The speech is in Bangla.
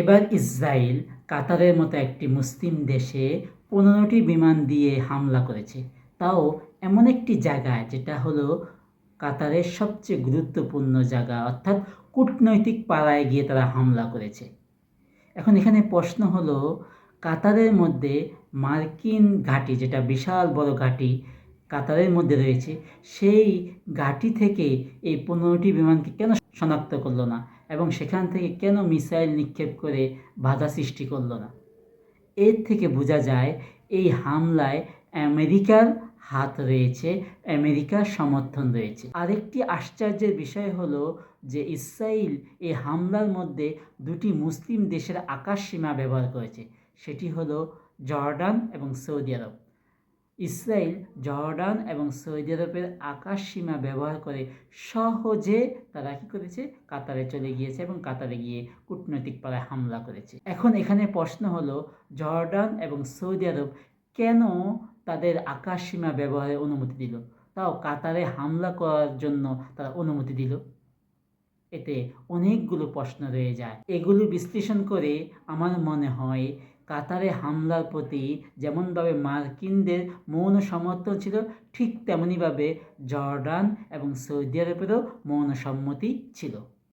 এবার ইসরায়েল কাতারের মতো একটি মুসলিম দেশে পনেরোটি বিমান দিয়ে হামলা করেছে। তাও এমন একটি জায়গায় যেটা হলো কাতারের সবচেয়ে গুরুত্বপূর্ণ জায়গা, অর্থাৎ কূটনৈতিক পাড়ায় গিয়ে তারা হামলা করেছে। এখন এখানে প্রশ্ন হলো, কাতারের মধ্যে মার্কিন ঘাঁটি, যেটা বিশাল বড় ঘাঁটি কাতারের মধ্যে রয়েছে। সেই ঘাঁটি থেকে এই পনেরোটি বিমানকে কেন শনাক্ত করল না? এবং সেখান থেকে কেন মিসাইল নিক্ষেপ করে বাধা সৃষ্টি করল না? এর থেকে বোঝা যায়, এই হামলায় আমেরিকার হাত রয়েছে, আমেরিকার সমর্থন রয়েছে। আরেকটি আশ্চর্যের বিষয় হলো যে ইসরায়েল এই হামলার মধ্যে দুটি মুসলিম দেশের আকাশ সীমা ব্যবহার করেছে। সেটি হলো জর্ডান এবং সৌদি আরব। ইসরায়েল, জর্ডান এবং সৌদি আরবের আকাশ সীমা ব্যবহার করে সহজে তারা কী করেছে? কাতারে চলে গিয়েছে এবং কাতারে গিয়ে কূটনৈতিক পাড়ায় হামলা করেছে। এখন এখানে প্রশ্ন হলো, জর্ডান এবং সৌদি আরব কেন তাদের আকাশ সীমা ব্যবহারের অনুমতি দিল? তাও কাতারে হামলা করার জন্য তারা অনুমতি দিল? এতে অনেকগুলো প্রশ্ন রয়ে যায়। এগুলো বিশ্লেষণ করে আমার মনে হয় কাতারে হামলার প্রতি যেমনভাবে মার্কিনদের মৌন সমর্থন ছিল, ঠিক তেমনইভাবে জর্ডান এবং সৌদি আরবেরও মৌন সম্মতি ছিল।